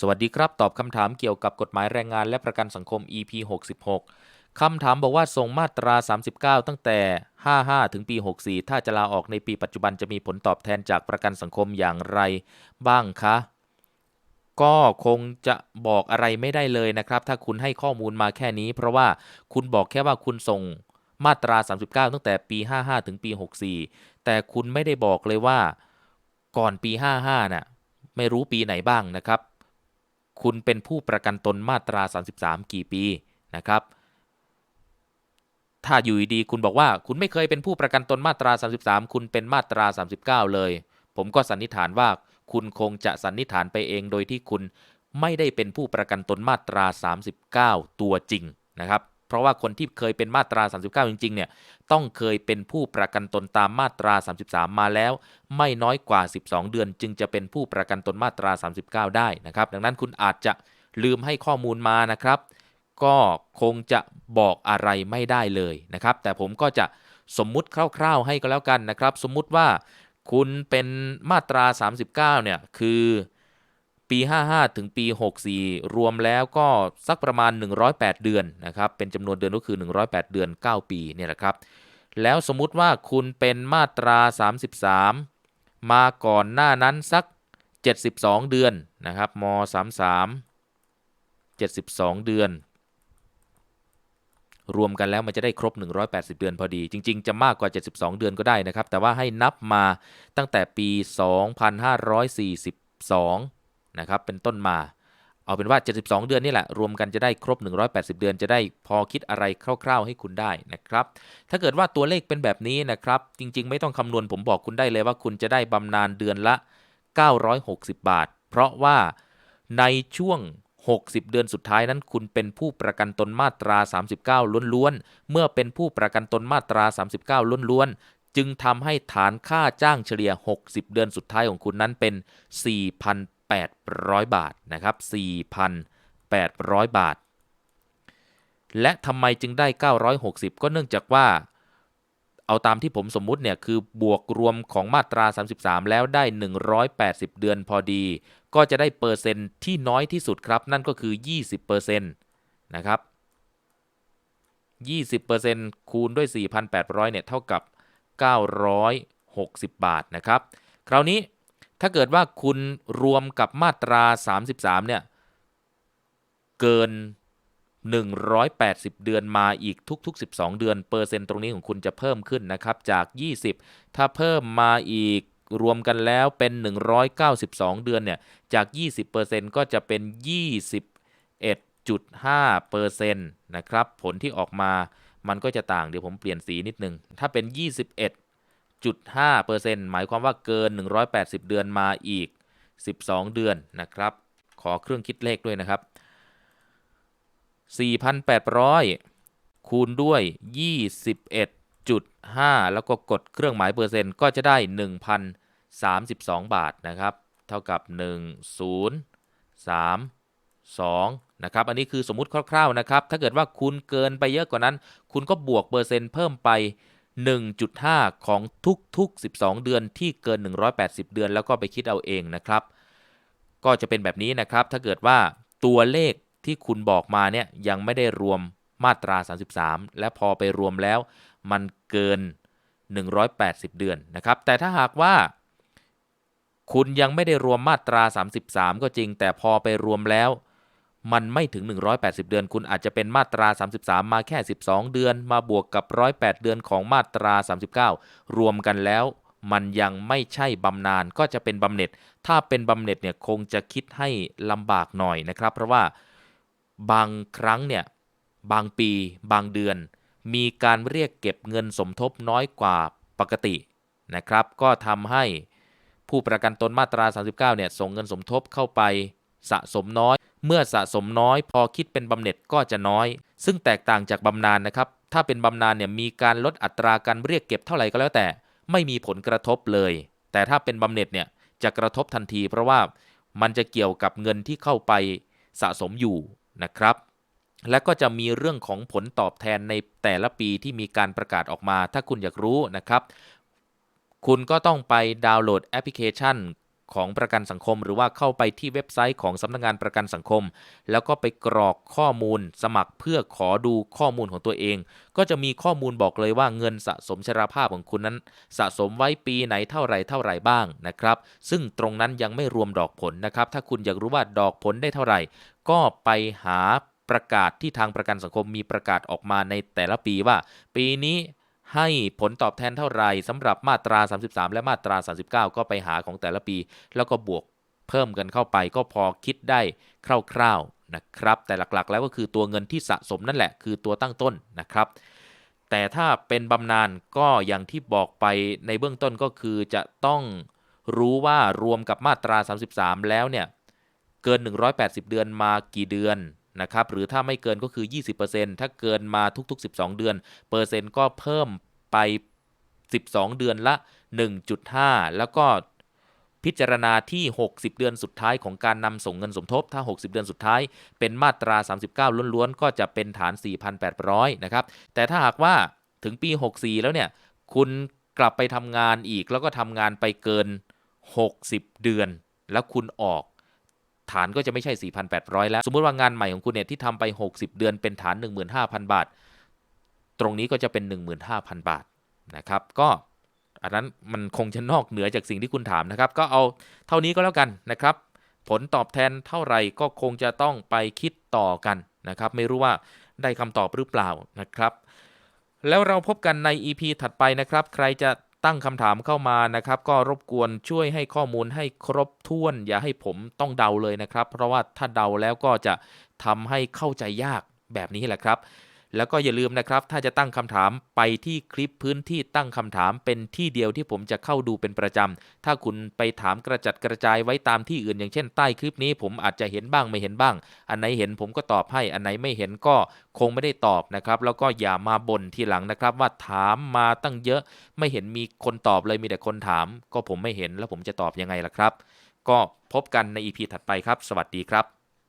สวัสดีครับ ตอบคำถามเกี่ยวกับกฎหมายแรงงานและประกันสังคม EP 66 คำถามบอกว่าส่งมาตรา 39 ตั้งแต่ 55 ถึงปี 64 ถ้าจะลาออกในปีปัจจุบันจะมีผลตอบแทนจากประกันสังคมอย่างไรบ้างคะ ก็คงจะบอกอะไรไม่ได้เลยนะครับ ถ้าคุณให้ข้อมูลมาแค่นี้ เพราะว่าคุณบอกแค่ว่าคุณส่งมาตรา 39 ตั้งแต่ปี 55 ถึงปี 64 แต่คุณไม่ได้บอกเลยว่า ก่อนปี 55 น่ะ ไม่รู้ปีไหนบ้างนะครับ คุณเป็นผู้ประกันตนมาตรา 33 กี่ปีนะครับ ถ้าอยู่ดีๆคุณบอกว่าคุณไม่เคยเป็นผู้ประกันตนมาตรา 33 คุณเป็นมาตรา 39 เลย ผมก็สันนิษฐานว่าคุณคงจะสันนิษฐานไปเองโดยที่คุณไม่ได้เป็นผู้ประกันตนมาตรา 39 ตัวจริงนะครับ เพราะว่าคนที่เคยเป็นมาตรา 39 จริงๆ เนี่ย ต้องเคยเป็นผู้ประกันตนตามมาตรา 33 มาแล้ว ไม่น้อยกว่า 12 เดือน จึงจะเป็นผู้ประกันตนมาตรา 39 ได้นะครับ ดังนั้นคุณอาจจะลืมให้ข้อมูลมานะครับ ก็คงจะบอกอะไรไม่ได้เลยนะครับ แต่ผมก็จะสมมุติคร่าว ๆ ให้ก็แล้วกันนะครับ สมมุติว่าคุณเป็นมาตรา 39 เนี่ย คือ ปี 55 ถึงปี 64 รวมแล้วก็สักประมาณ 108 เดือนนะครับเป็นจำนวนเดือนก็คือ 108 เดือน 9 ปีเนี่ยแหละครับ แล้วสมมุติว่าคุณเป็นมาตรา 33 มาก่อนหน้านั้นสัก 72 เดือนนะครับม 33 72 เดือน รวมกันแล้วมันจะได้ครบ 180 เดือนพอดี จริง ๆ จะมากกว่า 72 เดือนก็ได้นะครับ แต่ว่าให้นับมาตั้งแต่ปี 2542 นะครับเป็นต้นมา เอาเป็นว่า 72 เดือนนี่แหละ รวมกันจะได้ครบ 180 เดือนจะได้พอคิดอะไรคร่าว ๆ ให้คุณได้นะครับ ถ้าเกิดว่าตัวเลขเป็นแบบนี้นะครับ จริง ๆ ไม่ต้องคำนวณผมบอกคุณได้เลยว่าคุณจะได้บำนาญเดือนละ 960 บาท เพราะว่าในช่วง60 เดือนสุดท้ายนั้นคุณเป็นผู้ประกันตนมาตรา 39 ล้วนๆ เมื่อเป็นผู้ประกันตนมาตรา 39 ล้วนๆ จึงทำให้ฐานค่าจ้างเฉลี่ย 60 เดือนสุดท้ายของคุณนั้นเป็น 4,800 บาทนะครับ 4,800 บาท และทำไมจึงได้ 960 ก็เนื่องจากว่า เอาตามที่ผมสมมุติเนี่ย คือบวกรวมของมาตรา 33 แล้วได้ 180 เดือนพอดี ก็จะได้เปอร์เซ็นต์ที่น้อยที่สุดครับ นั่นก็คือ 20%นะครับ20%คูณด้วย 4,800 เนี่ย เท่ากับ 960 บาท นะครับ คราวนี้ ถ้าเกิดว่าคุณรวมกับมาตรา 33 เนี่ย เกิน 180 เดือนมาอีกทุก ๆ 12 เดือน เปอร์เซ็นต์ตรงนี้ของคุณจะเพิ่มขึ้นนะครับ จาก 20 ถ้าเพิ่มมาอีกรวมกันแล้วเป็น 192 เดือนเนี่ย จาก 20%ก็จะเป็น 21.5%นะครับ ผลที่ออกมามันก็จะต่าง เดี๋ยวผมเปลี่ยนสีนิดนึง ถ้าเป็น 21 8.5%หมายความว่าเกิน 180 เดือนมาอีก 12 เดือนนะครับ ขอเครื่องคิดเลขด้วยนะครับ 4,800 คูณด้วย 21.5 แล้วก็กดเครื่องหมายเปอร์เซ็นต์ก็จะได้ 1,032 บาทนะครับ เท่ากับ 1032 นะครับ อันนี้คือสมมุติคร่าวๆนะครับ ถ้าเกิดว่าคุณเกินไปเยอะกว่านั้น คุณก็บวกเปอร์เซ็นต์เพิ่มไป 1.5 ของทุกๆ 12 เดือนที่เกิน 180 เดือนแล้วก็ไปคิดเอาเองนะครับ ก็จะเป็นแบบนี้นะครับ ถ้าเกิดว่าตัวเลขที่คุณบอกมาเนี่ยยังไม่ได้รวมมาตรา 33 และพอไปรวมแล้วมันเกิน 180 เดือนนะครับ แต่ถ้าหากว่า คุณยังไม่ได้รวมมาตรา 33 ก็จริง แต่พอไปรวมแล้ว มันไม่ถึง 180 เดือน คุณอาจจะเป็นมาตรา 33 มาแค่ 12 เดือน มาบวกกับ 108 เดือนของมาตรา 39 รวมกันแล้ว มันยังไม่ใช่บำนาญก็จะเป็นบำเหน็จ ถ้าเป็นบำเหน็จเนี่ยคงจะคิดให้ลำบากหน่อยนะครับ เพราะว่าบางครั้งเนี่ยบางปี บางเดือน มีการเรียกเก็บเงินสมทบน้อยกว่าปกตินะครับ ก็ทำให้ผู้ประกันตนมาตรา 39 เนี่ยส่งเงินสมทบเข้าไป สะสมน้อย เมื่อสะสมน้อย พอคิดเป็นบำเหน็จก็จะน้อย ซึ่งแตกต่างจากบำนาญนะครับ ถ้าเป็นบำนาญเนี่ยมีการลดอัตราการเรียกเก็บเท่าไหร่ก็แล้วแต่ ไม่มีผลกระทบเลย แต่ถ้าเป็นบำเหน็จเนี่ยจะกระทบทันที เพราะว่ามันจะเกี่ยวกับเงินที่เข้าไปสะสมอยู่นะครับ และก็จะมีเรื่องของผลตอบแทนในแต่ละปีที่มีการประกาศออกมา ถ้าคุณอยากรู้นะครับ คุณก็ต้องไปดาวน์โหลดแอปพลิเคชัน ของประกันสังคม หรือว่าเข้าไปที่เว็บไซต์ของสำนักงานประกันสังคม แล้วก็ไปกรอกข้อมูลสมัครเพื่อขอดูข้อมูลของตัวเอง ก็จะมีข้อมูลบอกเลยว่าเงินสะสมชราภาพของคุณนั้น สะสมไว้ปีไหนเท่าไหรเท่าไหรบ้างนะครับ ซึ่งตรงนั้นยังไม่รวมดอกผลนะครับ ถ้าคุณอยากรู้ว่าดอกผลได้เท่าไหร่ ก็ไปหาประกาศที่ทางประกันสังคมมีประกาศออกมาในแต่ละปีว่า ปีนี้ ให้ผลตอบแทนเท่าไหร่สำหรับมาตรา 33 และมาตรา 39 ก็ไปหาของแต่ละปี แล้วก็บวกเพิ่มกันเข้าไปก็พอคิดได้คร่าวๆนะครับ แต่หลักๆ แล้วก็คือตัวเงินที่สะสมนั่นแหละ คือตัวตั้งต้นนะครับ แต่ถ้าเป็นบำนาญก็อย่างที่บอกไปในเบื้องต้นก็คือจะต้องรู้ว่ารวมกับมาตรา 33 แล้วเนี่ยเกิน 180 เดือนมากี่เดือน นะครับหรือถ้าไม่เกินก็คือ 20%ถ้าเกินมาทุก ๆ 12 เดือน เปอร์เซ็นต์ก็เพิ่มไป 12 เดือนละ 1.5 แล้วก็พิจารณาที่ 60 เดือนสุดท้ายของการนำส่งเงินสมทบ ถ้า 60 เดือนสุดท้าย เป็นมาตรา 39 ล้วนๆ ก็จะเป็นฐาน 4,800 นะครับ แต่ถ้าหากว่าถึงปี 64 แล้วเนี่ย คุณกลับไปทำงานอีกแล้วก็ทำงานไปเกิน 60 เดือน แล้วคุณออก ฐานก็จะไม่ใช่ 4,800 แล้ว สมมติว่างานใหม่ของคุณเนี่ยที่ทำไป 60 เดือนเป็นฐาน 15,000 บาท ตรงนี้ก็จะเป็น 15,000 บาทนะครับ ก็อันนั้นมันคงจะนอกเหนือจากสิ่งที่คุณถามนะครับ ก็เอาเท่านี้ก็แล้วกันนะครับ ผลตอบแทนเท่าไหร่ก็คงจะต้องไปคิดต่อกันนะครับ ไม่รู้ว่าได้คำตอบหรือเปล่านะครับ แล้วเราพบกันใน EP ถัดไปนะครับ ใครจะ ตั้งคำถามเข้ามานะครับ ก็รบกวนช่วยให้ข้อมูลให้ครบถ้วน อย่าให้ผมต้องเดาเลยนะครับ เพราะว่าถ้าเดาแล้วก็จะทำให้เข้าใจยากแบบนี้แหละครับ แล้วก็อย่าลืมนะครับ ถ้าจะตั้งคำถามไปที่คลิปพื้นที่ตั้งคำถามเป็นที่เดียวที่ผมจะเข้าดูเป็นประจำ ถ้าคุณไปถามกระจัดกระจายไว้ตามที่อื่น อย่างเช่นใต้คลิปนี้ ผมอาจจะเห็นบ้างไม่เห็นบ้าง อันไหนเห็นผมก็ตอบให้ อันไหนไม่เห็นก็คงไม่ได้ตอบนะครับ แล้วก็อย่ามาบ่นทีหลังนะครับ ว่าถามมาตั้งเยอะไม่เห็นมีคนตอบเลยมีแต่คนถาม ก็ผมไม่เห็นแล้วผมจะตอบยังไงล่ะครับ ก็พบกันใน EP ถัดไปครับ สวัสดีครับ